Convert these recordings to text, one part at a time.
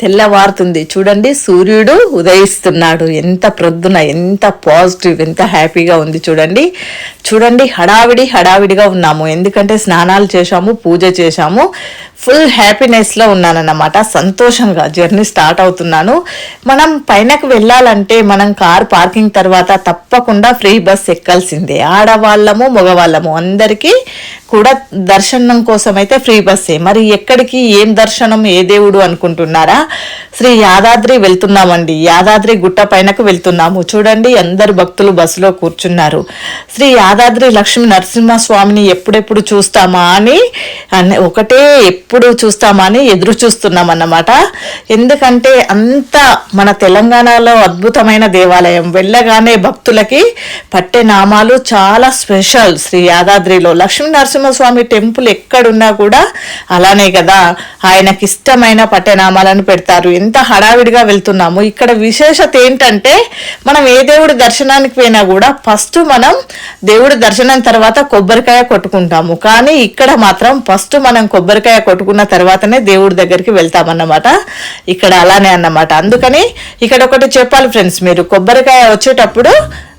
తెల్లవారుతుంది. చూడండి సూర్యుడు ఉదయిస్తున్నాడు. ఎంత ప్రొద్దున ఎంత పాజిటివ్ ఎంత హ్యాపీగా ఉంది చూడండి. చూడండి హడావిడి హడావిడిగా ఉన్నాము. ఎందుకంటే స్నానాలు చేశాము పూజ చేశాము. ఫుల్ హ్యాపీనెస్లో ఉన్నానన్నమాట. సంతోషంగా జర్నీ స్టార్ట్ అవుతున్నాను. మనం పైనకు వెళ్ళాలంటే మనం కార్ పార్కింగ్ తర్వాత తప్పకుండా ఫ్రీ బస్ ఎక్కాల్సిందే. ఆడవాళ్ళము మగవాళ్ళము అందరికీ కూడా దర్శనం కోసం అయితే ఫ్రీ బస్సే మరి ఎక్కడికి ఏం దర్శనం ఏ దేవుడు అనుకుంటున్నారా? శ్రీ యాదాద్రి వెళ్తున్నామండి. యాదాద్రి గుట్ట పైనకు వెళ్తున్నాము. చూడండి అందరు భక్తులు బస్సులో కూర్చున్నారు. శ్రీ యాదాద్రి లక్ష్మీ నరసింహస్వామిని ఎప్పుడెప్పుడు చూస్తామా అని ఒకటే ఎప్పుడు చూస్తామా అని ఎదురు చూస్తున్నాం అన్నమాట ఎందుకంటే అంత మన తెలంగాణలో అద్భుతమైన దేవాలయం. వెళ్ళగానే భక్తులకి పట్టే నామాలు చాలా స్పెషల్ శ్రీ యాదాద్రిలో. లక్ష్మీ నరసింహస్వామి టెంపుల్ ఎక్కడున్నా కూడా అలానే కదా. ఆయనకి ఇష్టమైన పట్టెనామాలను పెడతారు. ఎంత హడావిడిగా వెళ్తున్నాము. ఇక్కడ విశేషత ఏంటంటే మనం ఏ దేవుడి దర్శనానికి పోయినా కూడా ఫస్ట్ మనం దేవుడి దర్శనం తర్వాత కొబ్బరికాయ కొట్టుకుంటాము. కానీ ఇక్కడ మాత్రం ఫస్ట్ మనం కొబ్బరికాయ కొట్టుకున్న తర్వాతనే దేవుడి దగ్గరికి వెళ్తామన్నమాట. ఇక్కడ అలానే అన్నమాట. అందుకని ఇక్కడ ఒకటి చెప్పాలి ఫ్రెండ్స్ మీరు. కొబ్బరికాయ వచ్చేటప్పుడు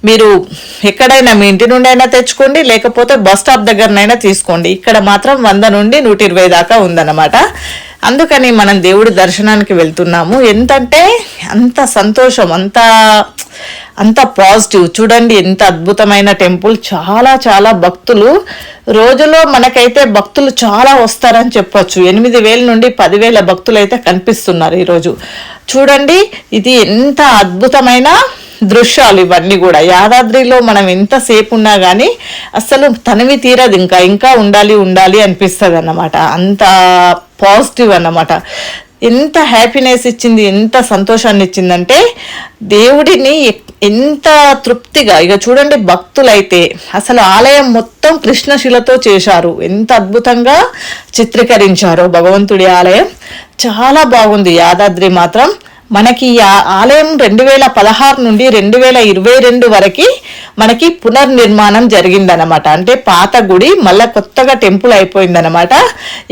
మీరు ఎక్కడైనా మీ ఇంటి నుండి అయినా తెచ్చుకోండి లేకపోతే బస్ స్టాప్ దగ్గరనైనా తీసుకోండి. ఇక్కడ మాత్రం వంద నుండి నూట ఇరవై దాకా ఉందన్నమాట. అందుకని మనం దేవుడి దర్శనానికి వెళ్తున్నాము. ఎంతంటే అంత సంతోషం అంత అంత పాజిటివ్. చూడండి ఎంత అద్భుతమైన టెంపుల్. చాలా చాలా భక్తులు. రోజులో మనకైతే భక్తులు చాలా వస్తారని చెప్పొచ్చు. ఎనిమిది వేల నుండి పదివేల భక్తులు అయితే కనిపిస్తున్నారు ఈరోజు. చూడండి ఇది ఎంత అద్భుతమైన దృశ్యాలు ఇవన్నీ కూడా. యాదాద్రిలో మనం ఎంతసేపు ఉన్నా కానీ అసలు తనివి తీరదు ఇంకా. ఇంకా ఉండాలి ఉండాలి అనిపిస్తుంది అన్నమాట అంత పాజిటివ్ అన్నమాట. ఎంత హ్యాపీనెస్ ఇచ్చింది ఎంత సంతోషాన్ని ఇచ్చిందంటే దేవుడిని ఎంత తృప్తిగా ఇక చూడండి భక్తులైతే అసలు ఆలయం మొత్తం కృష్ణశిలతో చేశారు. ఎంత అద్భుతంగా చిత్రీకరించారో భగవంతుడి ఆలయం. చాలా బాగుంది యాదాద్రి మాత్రం. మనకి ఈ ఆలయం రెండు వేల పదహారు నుండి రెండు వేల ఇరవై రెండు వరకు మనకి పునర్నిర్మాణం జరిగిందనమాట అంటే పాత గుడి మళ్ళీ కొత్తగా టెంపుల్ అయిపోయిందనమాట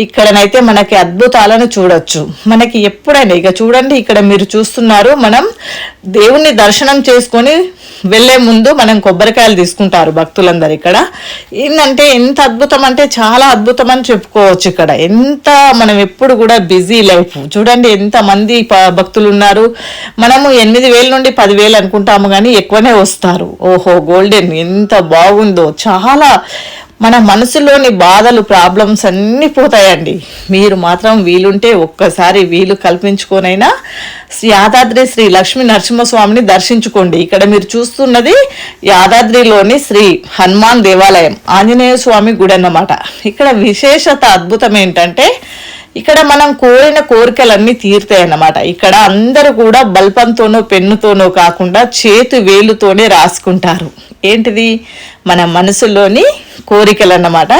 ఇక్కడనైతే మనకి అద్భుతాలను చూడొచ్చు. మనకి ఎప్పుడైనా ఇక చూడండి ఇక్కడ మీరు చూస్తున్నారు మనం దేవుణ్ణి దర్శనం చేసుకొని వెళ్ళే ముందు మనం కొబ్బరికాయలు తీసుకుంటారు భక్తులందరూ ఇక్కడ. ఏంటంటే ఎంత అద్భుతం అంటే చాలా అద్భుతం అని చెప్పుకోవచ్చు ఇక్కడ. ఎంత మనం ఎప్పుడు కూడా బిజీ లైఫ్. చూడండి ఎంత మంది భక్తులు ఉన్నారు మనము ఎనిమిది వేల నుండి పదివేలు అనుకుంటాము కానీ ఎక్కువనే వస్తారు. ఓహో గోల్డెన్ ఎంత బాగుందో. చాలా మన మనసులోని బాధలు ప్రాబ్లమ్స్ అన్నీ పోతాయండి. మీరు మాత్రం వీలుంటే ఒక్కసారి వీలు కల్పించుకొనైనా యాదాద్రి శ్రీ లక్ష్మీ నరసింహస్వామిని దర్శించుకోండి. ఇక్కడ మీరు చూస్తున్నది యాదాద్రిలోని శ్రీ హనుమాన్ దేవాలయం ఆంజనేయ స్వామి గుడి అన్నమాట. ఇక్కడ విశేషత అద్భుతం ఏంటంటే ఇక్కడ మనం కోరిన కోరికలన్నీ తీరుతాయి అన్నమాట. ఇక్కడ అందరూ కూడా బల్పంతోనో పెన్నుతోనో కాకుండా చేతి వేలుతోనే రాసుకుంటారు. ఏంటిది? మన మనసులోని కోరికలు అన్నమాట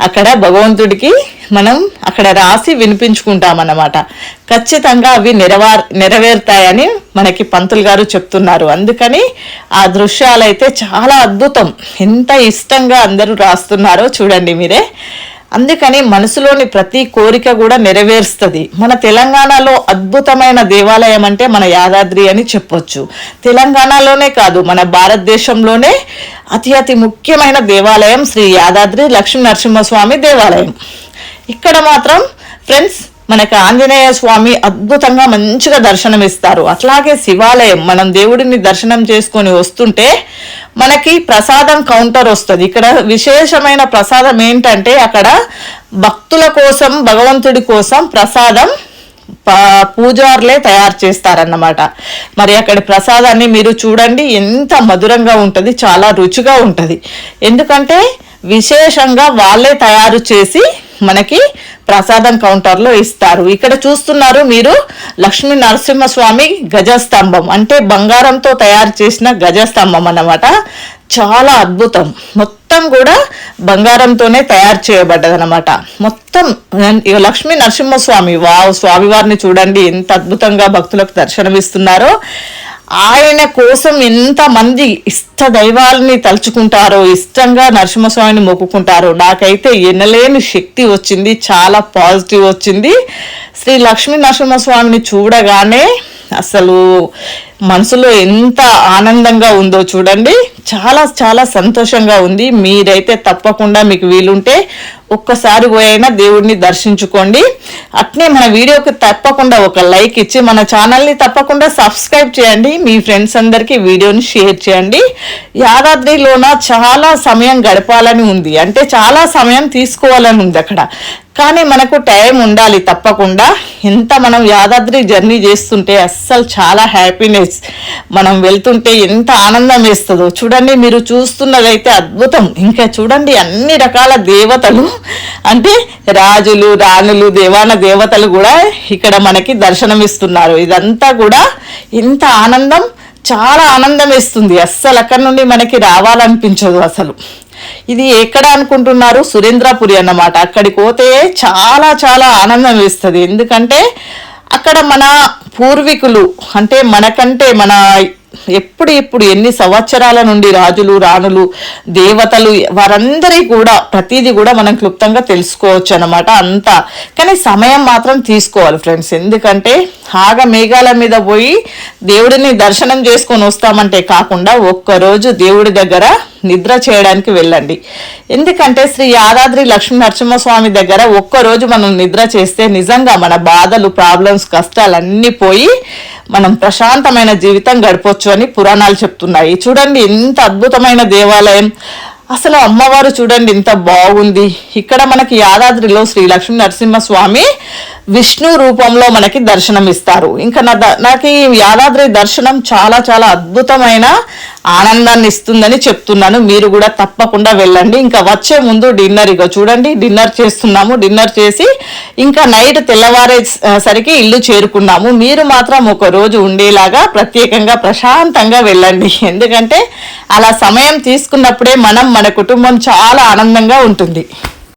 అక్కడ భగవంతుడికి మనం అక్కడ రాసి వినిపించుకుంటాం అన్నమాట. ఖచ్చితంగా అవి నెరవేర్ నెరవేరుతాయని మనకి పంతులు గారు చెప్తున్నారు. అందుకని ఆ దృశ్యాలైతే చాలా అద్భుతం. ఎంత ఇష్టంగా అందరూ రాస్తున్నారో చూడండి మీరే. అందుకని మనసులోని ప్రతి కోరిక కూడా నెరవేరుస్తుంది. మన తెలంగాణలో అద్భుతమైన దేవాలయం అంటే మన యాదాద్రి అని చెప్పొచ్చు. తెలంగాణలోనే కాదు మన భారతదేశంలోనే అతి అతి ముఖ్యమైన దేవాలయం శ్రీ యాదాద్రి లక్ష్మీ నరసింహస్వామి దేవాలయం. ఇక్కడ మాత్రం ఫ్రెండ్స్ మనకి ఆంజనేయ స్వామి అద్భుతంగా మంచిగా దర్శనం ఇస్తారు. అట్లాగే శివాలయం మనం దేవుడిని దర్శనం చేసుకొని వస్తుంటే మనకి ప్రసాదం కౌంటర్ వస్తుంది. ఇక్కడ విశేషమైన ప్రసాదం ఏంటంటే అక్కడ భక్తుల కోసం భగవంతుడి కోసం ప్రసాదం ప- పూజారులే తయారు చేస్తారన్నమాట. మరి అక్కడ ప్రసాదాన్ని మీరు చూడండి ఎంత మధురంగా ఉంటుంది చాలా రుచిగా ఉంటుంది. ఎందుకంటే విశేషంగా వాళ్ళే తయారు చేసి మనకి ప్రసాదం కౌంటర్లో ఇస్తారు. ఇక్కడ చూస్తున్నారు మీరు లక్ష్మీ నరసింహస్వామి గజస్తంభం. అంటే బంగారంతో తయారు చేసిన గజస్తంభం అన్నమాట. చాలా అద్భుతం. మొత్తం కూడా బంగారంతోనే తయారు చేయబడ్డదన్నమాట. మొత్తం లక్ష్మీ నరసింహస్వామి. వావ్ స్వామివారిని చూడండి ఎంత అద్భుతంగా భక్తులకు దర్శనమిస్తున్నారో. ఆయన కోసం ఎంతమంది ఇష్ట దైవాలని తలుచుకుంటారో ఇష్టంగా నరసింహస్వామిని మొక్కుకుంటారో నాకైతే ఎనలేని శక్తి వచ్చింది చాలా పాజిటివ్ వచ్చింది. శ్రీ లక్ష్మీ నరసింహస్వామిని చూడగానే అసలు మనసులో ఎంత ఆనందంగా ఉందో చూడండి. చాలా చాలా సంతోషంగా ఉంది. మీరైతే తప్పకుండా మీకు వీలుంటే ఒక్కసారి పోయినా దేవుడిని దర్శించుకోండి. అట్నే మన వీడియోకి తప్పకుండా ఒక లైక్ ఇచ్చి మన ఛానల్ని తప్పకుండా సబ్స్క్రైబ్ చేయండి. మీ ఫ్రెండ్స్ అందరికీ వీడియోని షేర్ చేయండి. యాదాద్రిలోన చాలా సమయం గడపాలని ఉంది. అంటే చాలా సమయం తీసుకోవాలని ఉంది అక్కడ. కానీ మనకు టైం ఉండాలి తప్పకుండా. ఎంత మనం యాదాద్రి జర్నీ చేస్తుంటే అస్సలు చాలా హ్యాపీనెస్ మనం వెళ్తుంటే ఎంత ఆనందం వేస్తుందో. చూడండి మీరు చూస్తున్నదైతే అద్భుతం. ఇంకా చూడండి అన్ని రకాల దేవతలు. అంటే రాజులు రాణులు దేవాన దేవతలు కూడా ఇక్కడ మనకి దర్శనమిస్తున్నారు ఇదంతా కూడా ఎంత ఆనందం చాలా ఆనందం వేస్తుంది. అస్సలు అక్కడ నుండి మనకి రావాలనిపించదు అసలు. ఇది ఎక్కడ అనుకుంటున్నారు? సురేంద్రపురి అన్నమాట. అక్కడికి పోతే చాలా చాలా ఆనందం వేస్తుంది. ఎందుకంటే అక్కడ మన పూర్వీకులు అంటే మనకంటే మన ఎప్పుడు ఎప్పుడు ఎన్ని సంవత్సరాల నుండి రాజులు రాణులు దేవతలు వారందరి కూడా ప్రతిదీ కూడా మనం క్లుప్తంగా తెలుసుకోవచ్చు అనమాట అంతా. కానీ సమయం మాత్రం తీసుకోవాలి ఫ్రెండ్స్. ఎందుకంటే ఆగ మేఘాల మీద పోయి దేవుడిని దర్శనం చేసుకొని వస్తామంటే కాకుండా ఒక్కరోజు దేవుడి దగ్గర నిద్ర చేయడానికి వెళ్ళండి. ఎందుకంటే శ్రీ యాదాద్రి లక్ష్మీ నరసింహస్వామి దగ్గర ఒక్కరోజు మనం నిద్ర చేస్తే నిజంగా మన బాధలు ప్రాబ్లమ్స్ కష్టాలు అన్నీ పోయి మనం ప్రశాంతమైన జీవితం గడపవచ్చు అని పురాణాలు చెప్తున్నాయి. చూడండి ఎంత అద్భుతమైన దేవాలయం. అసలు అమ్మవారు చూడండి ఎంత బాగుంది. ఇక్కడ మనకి యాదాద్రిలో శ్రీ లక్ష్మీ నరసింహస్వామి విష్ణు రూపంలో మనకి దర్శనం ఇస్తారు ఇంకా నా ద- నాకు ఈ యాదాద్రి దర్శనం చాలా చాలా అద్భుతమైన ఆనందాన్ని ఇస్తుందని చెప్తున్నాను. మీరు కూడా తప్పకుండా వెళ్ళండి. ఇంకా వచ్చే ముందు డిన్నర్ ఇగో చూడండి. డిన్నర్ చేస్తున్నాము. డిన్నర్ చేసి ఇంకా నైట్ తెల్లవారే సరికి ఇల్లు చేరుకున్నాము. మీరు మాత్రం ఒక రోజు ఉండేలాగా ప్రత్యేకంగా ప్రశాంతంగా వెళ్ళండి. ఎందుకంటే అలా సమయం తీసుకున్నప్పుడే మనం మన కుటుంబం చాలా ఆనందంగా ఉంటుంది.